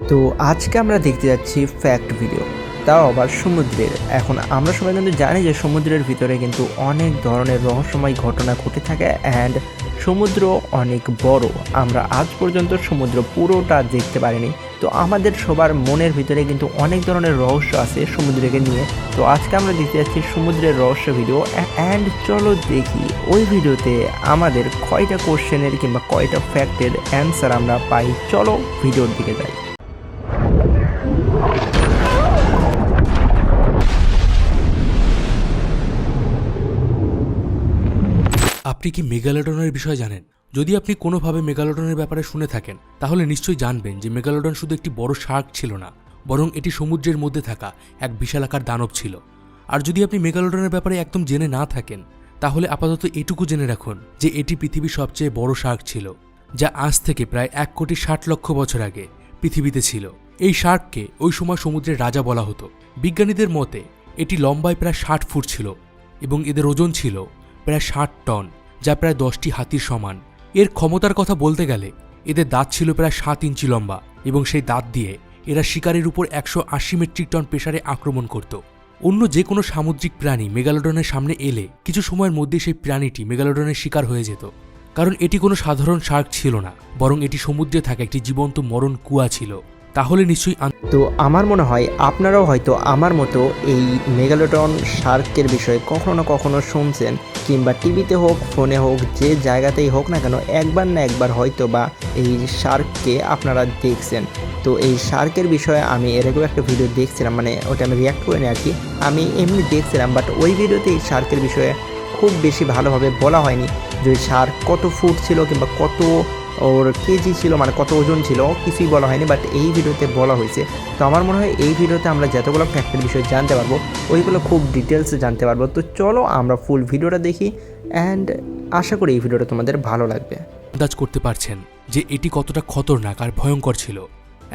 তো আজকে আমরা দেখতে যাচ্ছি ফ্যাক্ট ভিডিও তাও আবার সমুদ্রের। এখন আমরা সবাই কিন্তু জানি যে সমুদ্রের ভিতরে কিন্তু অনেক ধরনের রহস্যময় ঘটনা ঘটে থাকে অ্যান্ড সমুদ্র অনেক বড়। আমরা আজ পর্যন্ত সমুদ্র পুরোটা দেখতে পারিনি। তো আমাদের সবার মনের ভিতরে কিন্তু অনেক ধরনের রহস্য আছে সমুদ্রকে নিয়ে। তো আজকে আমরা দেখতে যাচ্ছি সমুদ্রের রহস্য ভিডিও অ্যান্ড চলো দেখি ওই ভিডিওতে আমাদের কয়টা কোশ্চেনের কিংবা কয়টা ফ্যাক্টের অ্যান্সার আমরা পাই। চলো ভিডিওর দিকে যাই। আপনি কি মেগালোডনের বিষয়ে জানেন? যদি আপনি কোনোভাবে মেগালোডনের ব্যাপারে শুনে থাকেন, তাহলে নিশ্চয়ই জানবেন যে মেগালোডন শুধু একটি বড় শার্ক ছিল না, বরং এটি সমুদ্রের মধ্যে থাকা এক বিশালাকার দানব ছিল। আর যদি আপনি মেগালোডনের ব্যাপারে একদম জেনে না থাকেন, তাহলে আপাতত এটুকু জেনে রাখুন যে এটি পৃথিবীর সবচেয়ে বড় শার্ক ছিল, যা আজ থেকে প্রায় এক কোটি ষাট লক্ষ বছর আগে পৃথিবীতে ছিল। এই শার্ককে ওই সময় সমুদ্রের রাজা বলা হতো। বিজ্ঞানীদের মতে, এটি লম্বায় প্রায় ষাট ফুট ছিল এবং এদের ওজন ছিল প্রায় ষাট টন। যা প্রায় দশটি হাতির সমান। এর ক্ষমতার কথা বলতে গেলে, এদের দাঁত ছিল প্রায় সাত ইঞ্চি লম্বা এবং সেই দাঁত দিয়ে এরা শিকারের উপর একশো আশি মেট্রিক টন প্রেসারে আক্রমণ করত। অন্য যে কোনো সামুদ্রিক প্রাণী মেগালোডনের সামনে এলে কিছু সময়ের মধ্যে সেই প্রাণীটি মেগালোডনের শিকার হয়ে যেত। কারণ এটি কোনো সাধারণ শার্ক ছিল না, বরং এটি সমুদ্রে থাকা একটি জীবন্ত মরণ কুয়া ছিল। তাহলে নিশ্চয়ই তো আমার মনে হয় আপনারাও হয়তো আমার মতো এই মেগালোটন শার্কের বিষয়ে কখনো না কখনো শুনছেন, কিংবা টিভিতে হোক, ফোনে হোক, যে জায়গাতেই হোক না কেন, একবার না একবার হয়তো বা এই শার্ককে আপনারা দেখছেন। তো এই শার্কের বিষয়ে আমি এরকম একটা ভিডিও দেখছিলাম মানে ওটা আমি রিয়াক্ট করিনি আর কি। আমি এমনি দেখছিলাম বাট ওই ভিডিওতে এই শার্কের বিষয়ে খুব বেশি ভালোভাবে বলা হয়নি যে শার্ক কত ফুট ছিল কিংবা কত ওর কেজি ছিল মানে কত ওজন ছিল, কিছুই বলা হয়নি বাট এই ভিডিওতে বলা হয়েছে। তো আমার মনে হয় এই ভিডিওতে আমরা যতগুলো ফ্যাক্টের বিষয়ে জানতে পারব, ওইগুলো খুব ডিটেলসে জানতে পারব। তো চলো আমরা ফুল ভিডিওটা দেখি অ্যান্ড আশা করি এই ভিডিওটা তোমাদের ভালো লাগবে। আন্দাজ করতে পারছেন যে এটি কতটা খতরনাক আর ভয়ঙ্কর ছিল।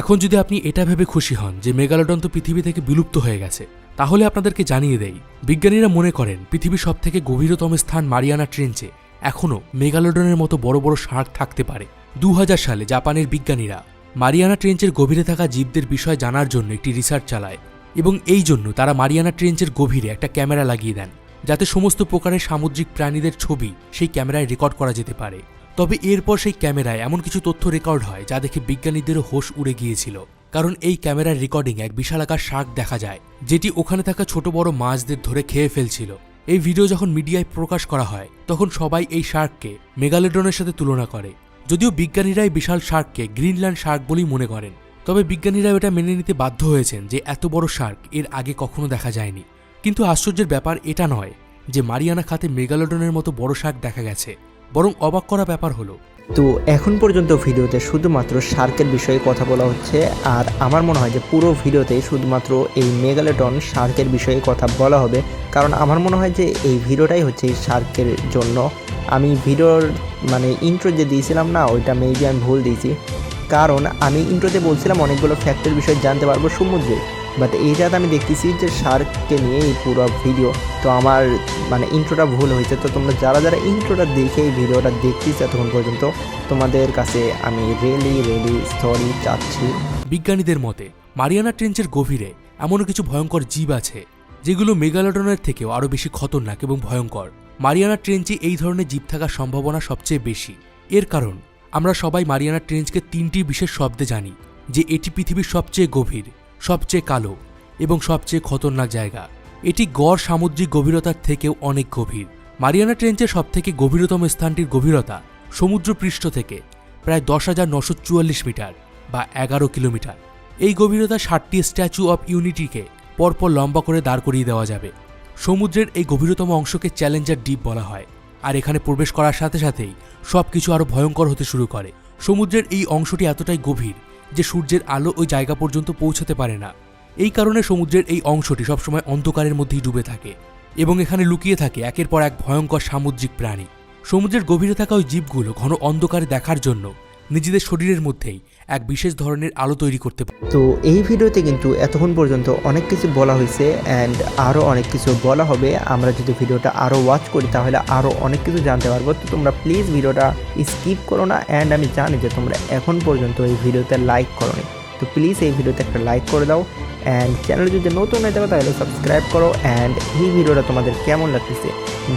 এখন যদি আপনি এটা ভেবে খুশি হন যে মেগালোডন তো পৃথিবী থেকে বিলুপ্ত হয়ে গেছে, তাহলে আপনাদেরকে জানিয়ে দেই, বিজ্ঞানীরা মনে করেন পৃথিবীর সব থেকে গভীরতম স্থান মারিয়ানা ট্রেঞ্চে এখনও মেগালোডনের মতো বড় বড় শার্ক থাকতে পারে। দু হাজার সালে জাপানের বিজ্ঞানীরা মারিয়ানা ট্রেঞ্চের গভীরে থাকা জীবদের বিষয় জানার জন্য একটি রিসার্চ চালায় এবং এই জন্য তারা মারিয়ানা ট্রেঞ্চের গভীরে একটা ক্যামেরা লাগিয়ে দেন, যাতে সমস্ত প্রকারের সামুদ্রিক প্রাণীদের ছবি সেই ক্যামেরায় রেকর্ড করা যেতে পারে। তবে এরপর সেই ক্যামেরায় এমন কিছু তথ্য রেকর্ড হয় যা দেখে বিজ্ঞানীদেরও হোশ উড়ে গিয়েছিল, কারণ এই ক্যামেরার রেকর্ডিং এক বিশালাকার শার্ক দেখা যায়, যেটি ওখানে থাকা ছোট বড় মাছদের ধরে খেয়ে ফেলছিল। এই ভিডিও যখন মিডিয়ায় প্রকাশ করা হয়, তখন সবাই এই শার্ককে মেগালেডনের সাথে তুলনা করে। যদিও বিজ্ঞানীরাই বিশাল শার্ককে গ্রিনল্যান্ড শার্ক বলেই মনে করেন। তবে বিজ্ঞানীরা এটা মেনে নিতে বাধ্য হয়েছেন যে এত বড় শার্ক এর আগে কখনো দেখা যায়নি। কিন্তু আশ্চর্যের ব্যাপার এটা নয় যে মারিয়ানা খাতে মেগালোডনের মতো বড় শার্ক দেখা গেছে। বরং অবাক করা ব্যাপার হলো। তো এখন পর্যন্ত ভিডিওতে শুধুমাত্র শার্কের বিষয়ে কথা বলা হচ্ছে, আর আমার মনে হয় যে পুরো ভিডিওতে শুধুমাত্র এই মেগালেটন শার্কের বিষয়ে কথা বলা হবে। কারণ আমার মনে হয় যে এই ভিডিওটাই হচ্ছে এই শার্কের জন্য। আমি ভিডিওর মানে ইন্ট্রো যে দিয়েছিলাম না, ওইটা মেবি আমি ভুল দিয়েছি। কারণ আমি ইন্ট্রোতে বলছিলাম অনেকগুলো ফ্যাক্টের বিষয়ে জানতে পারব সমুদ্রে। বাট এইটাতে আমি দেখতেছি যে শার্ককে নিয়ে এই পুরো ভিডিও তো আমার মানে ইন্ট্রোটা ভুল হয়েছে। তো তোমরা যারা যারা ইন্ট্রোটা দেখে এই ভিডিওটা দেখতেছ এতক্ষণ পর্যন্ত, তোমাদের কাছে আমি রেলি রেলি সরি চাচ্ছি বিজ্ঞানীদের মতে, মারিয়ানা ট্রেঞ্চের গভীরে এমনও কিছু ভয়ঙ্কর জীব আছে, যেগুলো মেগালোডনের থেকেও আরও বেশি খতরনাক এবং ভয়ঙ্কর। মারিয়ানা ট্রেঞ্চে এই ধরনের জীব থাকার সম্ভাবনা সবচেয়ে বেশি। এর কারণ, আমরা সবাই মারিয়ানা ট্রেঞ্চকে তিনটি বিশেষ শব্দে জানি, যে এটি পৃথিবীর সবচেয়ে গভীর। সবচেয়ে কালো এবং সবচেয়ে খতরনাক জায়গা। এটি গড় সামুদ্রিক গভীরতার থেকেও অনেক গভীর। মারিয়ানা ট্রেঞ্চের সবথেকে গভীরতম স্থানটির গভীরতা সমুদ্রপৃষ্ঠ থেকে প্রায় দশ হাজার নশো চুয়াল্লিশ মিটার বা এগারো কিলোমিটার। এই গভীরতা ষাটটি স্ট্যাচু অফ ইউনিটিকে পরপর লম্বা করে দাঁড় করিয়ে দেওয়া যাবে। সমুদ্রের এই গভীরতম অংশকে চ্যালেঞ্জার ডিপ বলা হয়। আর এখানে প্রবেশ করার সাথে সাথেই সব কিছু আরও ভয়ঙ্কর হতে শুরু করে। সমুদ্রের এই অংশটি এতটাই গভীর যে সূর্যের আলো ওই জায়গা পর্যন্ত পৌঁছতে পারে না। এই কারণে সমুদ্রের এই অংশটি সবসময় অন্ধকারের মধ্যেই ডুবে থাকে এবং এখানে লুকিয়ে থাকে একের পর এক ভয়ঙ্কর সামুদ্রিক প্রাণী। সমুদ্রের গভীরে থাকা ওই জীবগুলো ঘন অন্ধকারে দেখার জন্য নিজেদের শরীরের মধ্যেই এক বিশেষ ধরনের আলো তৈরি করতে পারে। তো এই ভিডিওতে কিন্তু এতক্ষণ পর্যন্ত অনেক কিছু বলা হয়েছে অ্যান্ড আরও অনেক কিছু বলা হবে। আমরা যদি ভিডিওটা আরও ওয়াচ করি, তাহলে আরও অনেক কিছু জানতে পারব। তো তোমরা প্লিজ ভিডিওটা স্কিপ করো না অ্যান্ড আমি জানি যে তোমরা এখন পর্যন্ত এই ভিডিওতে লাইক করো তো প্লিজ এই ভিডিওতে একটা লাইক করে দাও। অ্যান্ড চ্যানেল যদি নতুন হয়ে থাকো তাহলে সাবস্ক্রাইব করো অ্যান্ড এই ভিডিওটা তোমাদের কেমন লাগতেছে?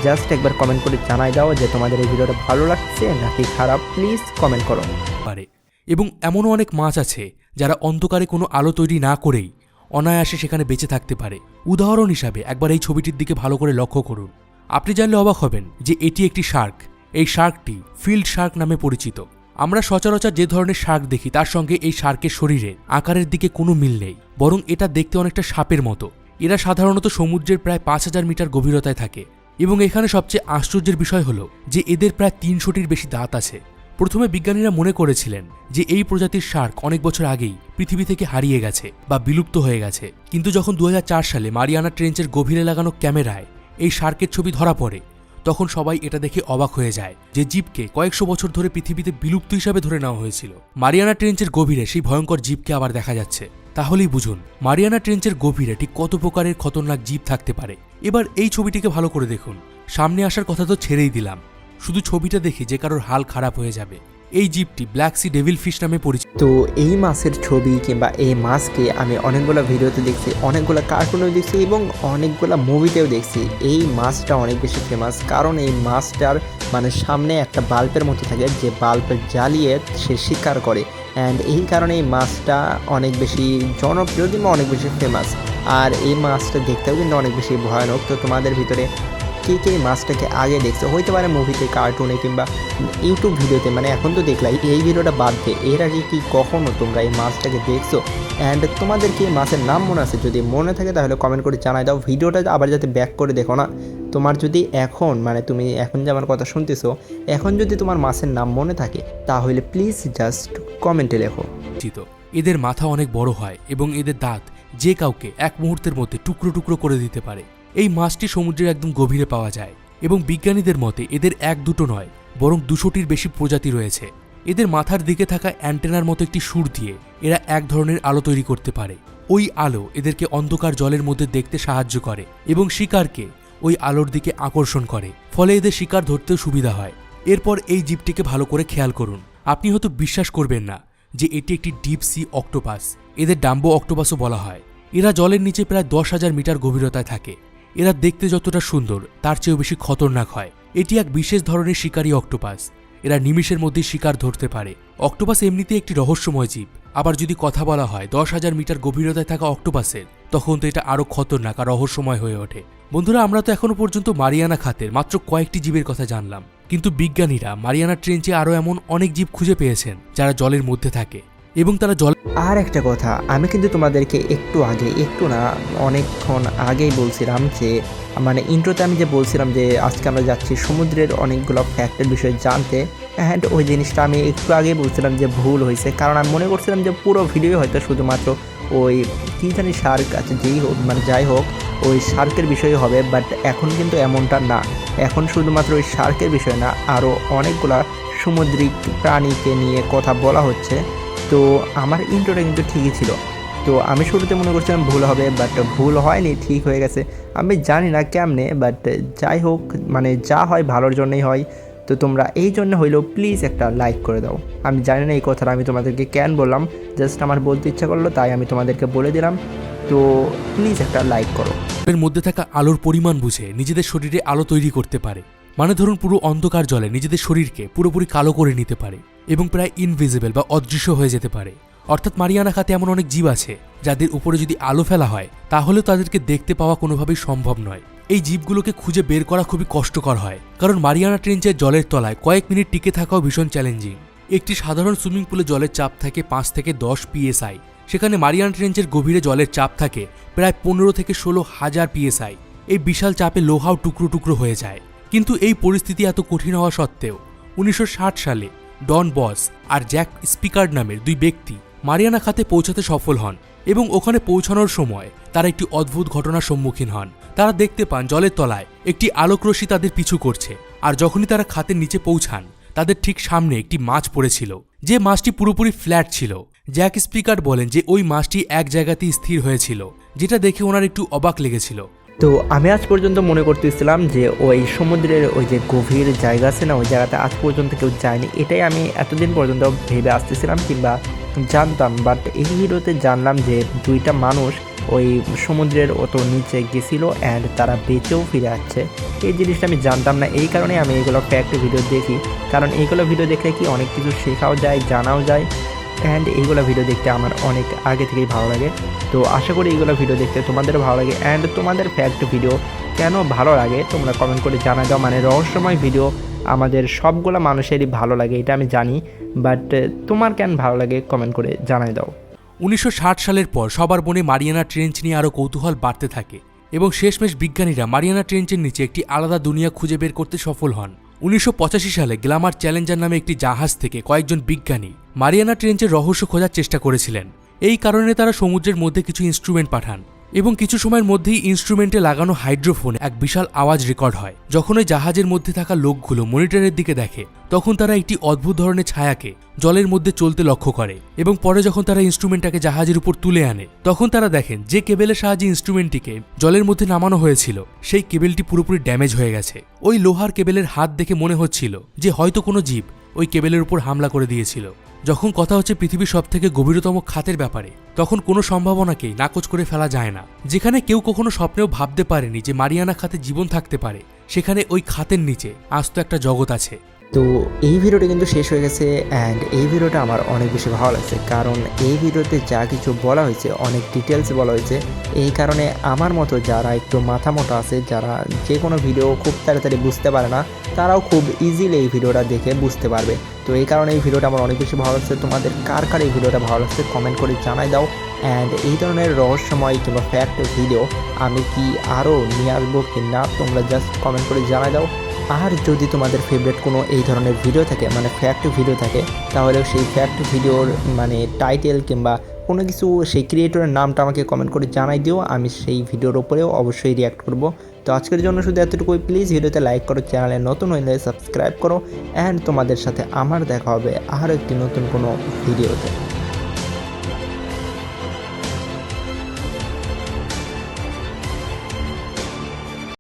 জাস্ট একবার কমেন্ট করে জানাই দাও যে তোমাদের এই ভিডিওটা ভালো লাগছে নাকি খারাপ? প্লিজ কমেন্ট করো। পারে। এবং এমনও অনেক মাছ আছে যারা অন্ধকারে কোনো আলো তৈরি না করেই অনায়াসে সেখানে বেঁচে থাকতে পারে। উদাহরণ হিসাবে একবার এই ছবিটির দিকে ভালো করে লক্ষ্য করুন। আপনি জানলে অবাক হবেন যে এটি একটি শার্ক। এই শার্কটি ফিল্ড শার্ক নামে পরিচিত। আমরা সচরাচর যে ধরনের শার্ক দেখি, তার সঙ্গে এই শার্কের শরীরের আকারের দিকে কোনো মিল নেই, বরং এটা দেখতে অনেকটা সাপের মতো। এরা সাধারণত সমুদ্রের প্রায় পাঁচ হাজার মিটার গভীরতায় থাকে এবং এখানে সবচেয়ে আশ্চর্যের বিষয় হলো যে এদের প্রায় তিনশোটির বেশি দাঁত আছে। প্রথমে বিজ্ঞানীরা মনে করেছিলেন যে এই প্রজাতির শার্ক অনেক বছর আগেই পৃথিবী থেকে হারিয়ে গেছে বা বিলুপ্ত হয়ে গেছে। কিন্তু যখন দু হাজার চার সালে মারিয়ানা ট্রেঞ্চের গভীরে লাগানো ক্যামেরায় এই শার্কের ছবি ধরা পড়ে তখন সবাই এটা দেখে অবাক হয়ে যায় যে জীবকে কয়েকশো বছর ধরে পৃথিবীতে বিলুপ্ত হিসাবে ধরে নেওয়া হয়েছিল। মারিয়ানা ট্রেঞ্চের গভীরে সেই ভয়ঙ্কর জীবকে আবার দেখা যাচ্ছে। তাহলেই বুঝুন, মারিয়ানা ট্রেঞ্চের গভীরে ঠিক কত প্রকারের খতরনাক জীব থাকতে পারে। এবার এই ছবিটিকে ভালো করে দেখুন। সামনে আসার কথা তো ছেড়েই দিলাম। শুধু ছবিটা দেখে যে কারোর হাল খারাপ হয়ে যাবে। এই জীবটি ব্ল্যাক সি ডেভিল ফিশ নামে পরিচিত। তো এই মাছের ছবি কিংবা এই মাছকে আমি অনেকগুলো ভিডিওতে দেখছি, অনেকগুলো কার্টুনেও দেখছি এবং অনেকগুলো মুভিতেও দেখছি। এই মাছটা অনেক বেশি ফেমাস কারণ এই মাছটার মানে সামনে একটা বাল্বের মতো থাকে, যে বাল্ব জ্বালিয়ে সে শিকার করে। অ্যান্ড এই কারণে এই মাছটা অনেক বেশি জনপ্রিয় কিংবা অনেক বেশি ফেমাস আর এই মাছটা দেখতেও কিন্তু অনেক বেশি ভয়ানক। তো তোমাদের ভিতরে কে কে মাছটাকে আগে দেখছ? হইতে পারে মুভিতে কার্টুনে কিংবা ইউটিউব ভিডিওতে মানে এখন তো দেখলাই, এই ভিডিওটা বাদ দিয়ে এর আগে কি কখনো তোমরা এই মাছটাকে দেখছ? অ্যান্ড তোমাদের কি মাছের নাম মনে আছে? যদি মনে থাকে তাহলে কমেন্ট করে জানাই দাও। ভিডিওটা আবার যাতে ব্যাক করে দেখো না? তোমার যদি এখন মানে তুমি এখন যে আমার কথা শুনতেছো, এখন যদি তোমার মাছের নাম মনে থাকে, তাহলে প্লিজ জাস্ট কমেন্টে লেখো। এদের মাথা অনেক বড় হয় এবং এদের দাঁত যে কাউকে এক মুহূর্তের মধ্যে টুকরো টুকরো করে দিতে পারে। এই মাছটি সমুদ্রের একদম গভীরে পাওয়া যায় এবং বিজ্ঞানীদের মতে এদের এক দুটো নয়, বরং দুশোটির বেশি প্রজাতি রয়েছে। এদের মাথার দিকে থাকা অ্যান্টেনার মতো একটি সুর দিয়ে এরা এক ধরনের আলো তৈরি করতে পারে। ওই আলো এদেরকে অন্ধকার জলের মধ্যে দেখতে সাহায্য করে এবং শিকারকে ওই আলোর দিকে আকর্ষণ করে, ফলে এদের শিকার ধরতেও সুবিধা হয়। এরপর এই জীবটিকে ভালো করে খেয়াল করুন। আপনি হয়তো বিশ্বাস করবেন না যে এটি একটি ডিপ সি অক্টোপাস। এদের ডাম্বো অক্টোপাসও বলা হয়। এরা জলের নিচে প্রায় দশ হাজার মিটার গভীরতায় থাকে। এরা দেখতে যতটা সুন্দর, তার চেয়েও বেশি খতরনাক হয়। এটি এক বিশেষ ধরনের শিকারী অক্টোপাস। এরা নিমিষের মধ্যে শিকার ধরতে পারে। অক্টোপাস এমনিতে একটি রহস্যময় জীব। আবার যদি কথা বলা হয়, দশ হাজার মিটার গভীরতায় থাকা অক্টোপাসের, তখন তো এটা আরও খতরনাক আর রহস্যময় হয়ে ওঠে। বন্ধুরা, আমরা তো এখনও পর্যন্ত মারিয়ানা খাতের মাত্র কয়েকটি জীবের কথা জানলাম। কিন্তু বিজ্ঞানীরা মারিয়ানা ট্রেঞ্চে আরও এমন অনেক জীব খুঁজে পেয়েছেন, যারা জলের মধ্যে থাকে। এবং তারা জল আর একটা কথা, আমি কিন্তু তোমাদেরকে একটু আগে, একটু না, অনেকক্ষণ আগেই বলছিলাম যে মানে ইন্ট্রোতে আমি যে বলছিলাম যে, আজকে আমরা যাচ্ছি সমুদ্রের অনেকগুলো ফ্যাক্টের বিষয়ে জানতে অ্যান্ড ওই জিনিসটা আমি একটু আগেই বলছিলাম যে ভুল হয়েছে, কারণ আমি মনে করছিলাম যে পুরো ভিডিও হয়তো শুধুমাত্র ওই, কী জানি শার্ক আছে, যেই হোক মানে যাই হোক, ওই শার্কের বিষয়ে হবে বাট এখন কিন্তু এমনটা না। এখন শুধুমাত্র ওই শার্কের বিষয় না আরও অনেকগুলা সামুদ্রিক প্রাণীকে নিয়ে কথা বলা হচ্ছে। তো আমার ইন্ট্রোটা কিন্তু ঠিকই ছিল। তো আমি শুরুতে মনে করছিলাম ভুল হবে বাট ভুল হয়নি, ঠিক হয়ে গেছে। আমি জানি না কেমনে বাট যাই হোক মানে যা হয় ভালোর জন্যই হয়। তো তোমরা এই জন্য হইলেও প্লিজ একটা লাইক করে দাও। আমি জানি না এই কথাটা আমি তোমাদেরকে কেন বললাম জাস্ট আমার বলতে ইচ্ছা করল, তাই আমি তোমাদেরকে বলে দিলাম। তো প্লিজ একটা লাইক করো। এর মধ্যে থাকা আলোর পরিমাণ বুঝে নিজেদের শরীরে আলো তৈরি করতে পারে। মানে ধরুন পুরো অন্ধকার জলে নিজেদের শরীরকে পুরোপুরি কালো করে নিতে পারে। এবং প্রায় ইনভিজিবল বা অদৃশ্য হয়ে যেতে পারে। অর্থাৎ মারিয়ানা খাতে এমন অনেক জীব আছে, যাদের উপরে যদি আলো ফেলা হয় তাহলেও তাদেরকে দেখতে পাওয়া কোনোভাবেই সম্ভব নয়। এই জীবগুলোকে খুঁজে বের করা খুবই কষ্টকর হয়, কারণ মারিয়ানা ট্রেঞ্চের জলের তলায়, কয়েক মিনিট টিকে থাকাও ভীষণ চ্যালেঞ্জিং একটি সাধারণ সুইমিং পুলে জলের চাপ থাকে পাঁচ থেকে দশ পিএসআই সেখানে মারিয়ানা ট্রেঞ্চের গভীরে জলের চাপ থাকে, প্রায় পনেরো থেকে ষোলো হাজার পিএসআই এই বিশাল চাপে লোহাও টুকরো টুকরো হয়ে যায়। কিন্তু এই পরিস্থিতি এত কঠিন হওয়া সত্ত্বেও, উনিশশো ষাট সালে ডন বস আর জ্যাক স্পিকার্ড নামের দুই ব্যক্তি মারিয়ানা খাতে পৌঁছাতে সফল হন এবং ওখানে পৌঁছানোর সময় তারা একটি অদ্ভুত ঘটনার সম্মুখীন হন। তারা দেখতে পান জলের তলায় একটি আলোকরশ্মি তাদের পিছু করছে আর যখনই তারা খাতের নিচে পৌঁছান, তাদের ঠিক সামনে একটি মাছ পড়েছিল, যে মাছটি পুরোপুরি ফ্ল্যাট ছিল। জ্যাক স্পিকার বলেন যে ওই মাছটি এক জায়গাতেই স্থির হয়েছিল, যেটা দেখে ওনার একটু অবাক লেগেছিল। তো আমি আজ পর্যন্ত মনে করতেছিলাম যে ওই সমুদ্রের ওই যে গভীর জায়গা আছে না, ওই জায়গাতে আজ পর্যন্ত কেউ যায়নি। এটাই আমি এতদিন পর্যন্ত ভেবে আসতেছিলাম কিংবা জানতাম। বাট এই ভিডিওতে জানলাম যে দুইটা মানুষ ওই সমুদ্রের অত নিচে গেছিল অ্যান্ড তারা বেঁচেও ফিরে আসছে। এই জিনিসটা আমি জানতাম না। এই কারণে আমি এগুলো ফ্যাক্ট ভিডিও দেখি। কারণ এইগুলো ভিডিও দেখলে কি অনেক কিছু শেখাও যায়, জানাও যায়। অ্যান্ড এইগুলো ভিডিও দেখতে আমার অনেক আগে থেকেই ভালো লাগে। তো আশা করি এইগুলো ভিডিও দেখতে তোমাদেরও ভালো লাগে। অ্যান্ড তোমাদের ফ্যাক্ট ভিডিও কেন ভালো লাগে, তোমরা কমেন্ট করে জানা দাও। মানে রহস্যময় ভিডিও আমাদের সবগুলো মানুষেরই ভালো লাগে, এটা আমি জানি। বাট তোমার কেন ভালো লাগে কমেন্ট করে জানাই দাও। উনিশশো ষাট সালের পর সবার মনে মারিয়ানা ট্রেঞ্চ নিয়ে আরও কৌতূহল বাড়তে থাকে এবং শেষমেশ বিজ্ঞানীরা মারিয়ানা ট্রেঞ্চের নিচে একটি আলাদা দুনিয়া খুঁজে বের করতে সফল হন। উনিশশো পঁচাশি সালে গ্লামার চ্যালেঞ্জার নামে একটি জাহাজ থেকে কয়েকজন বিজ্ঞানী মারিয়ানা ট্রেঞ্চের রহস্য খোঁজার চেষ্টা করেছিলেন। এই কারণে তারা সমুদ্রের মধ্যে কিছু ইনস্ট্রুমেন্ট পাঠান এবং কিছু সময়ের মধ্যেই ইনস্ট্রুমেন্টে লাগানো হাইড্রোফোনে এক বিশাল আওয়াজ রেকর্ড হয়। যখন ওই জাহাজের মধ্যে থাকা লোকগুলো মনিটরের দিকে দেখে, তখন তারা একটি অদ্ভুত ধরনের ছায়াকে জলের মধ্যে চলতে লক্ষ্য করে এবং পরে যখন তারা ইনস্ট্রুমেন্টটাকে জাহাজের উপর তুলে আনে, তখন তারা দেখেন যে কেবেলের সাহায্যে ইনস্ট্রুমেন্টটিকে জলের মধ্যে নামানো হয়েছিল, সেই কেবেলটি পুরোপুরি ড্যামেজ হয়ে গেছে। ওই লোহার কেবেলের হাত দেখে মনে হচ্ছিল যে হয়তো কোনো জীব ওই কেবেলের উপর হামলা করে দিয়েছিল। যখন কথা হচ্ছে পৃথিবীর সব থেকে গভীরতম খাতের ব্যাপারে, তখন কোনো সম্ভাবনাকেই নাকচ করে ফেলা যায় না। যেখানে কেউ কখনো স্বপ্নেও ভাবতে পারেনি যে মারিয়ানা খাতে জীবন থাকতে পারে, সেখানে ওই খাতের নিচে আস্ত একটা জগৎ আছে। তো এই ভিডিওটা কিন্তু শেষ হয়ে গেছে অ্যান্ড এই ভিডিওটা আমার অনেক বেশি ভালো লাগছে। কারণ এই ভিডিওতে যা কিছু বলা হয়েছে, অনেক ডিটেলস বলা হয়েছে, এই কারণে আমার মতো যারা একটু মাথা মোটা আছে, যারা যে কোনো ভিডিও খুব তাড়াতাড়ি বুঝতে পারে না, তারাও খুব ইজিলি এই ভিডিওটা দেখে বুঝতে পারবে। তো এই কারণে এই ভিডিওটা আমার অনেক বেশি ভালো লাগছে। তোমাদের কার কার এই ভিডিওটা ভালো লাগছে কমেন্ট করে জানাই দাও। অ্যান্ড এই ধরনের রহস্যময় কিংবা ফ্যাক্ট ভিডিও আমি কি আরও নিয়ে আসব কি না তোমরা জাস্ট কমেন্ট করে জানাই দাও। আর যদি তোমাদের ফেভারিট কোনো এই ধরনের ভিডিও থাকে মানে ফ্যাক্ট ভিডিও থাকে, তাহলে সেই ফ্যাক্ট ভিডিওর মানে টাইটেল কিংবা কোনো কিছু সেই ক্রিয়েটরের নামটা আমাকে কমেন্ট করে জানাই দিও, আমি সেই ভিডিওর ওপরেও অবশ্যই রিয়াক্ট করব। তো আজকের জন্য শুধু এতটুকুই প্লিজ ভিডিওতে লাইক করো চ্যানেলে নতুন হইলে সাবস্ক্রাইব করো অ্যান্ড তোমাদের সাথে আমার দেখা হবে আরও একটি নতুন কোনো ভিডিওতে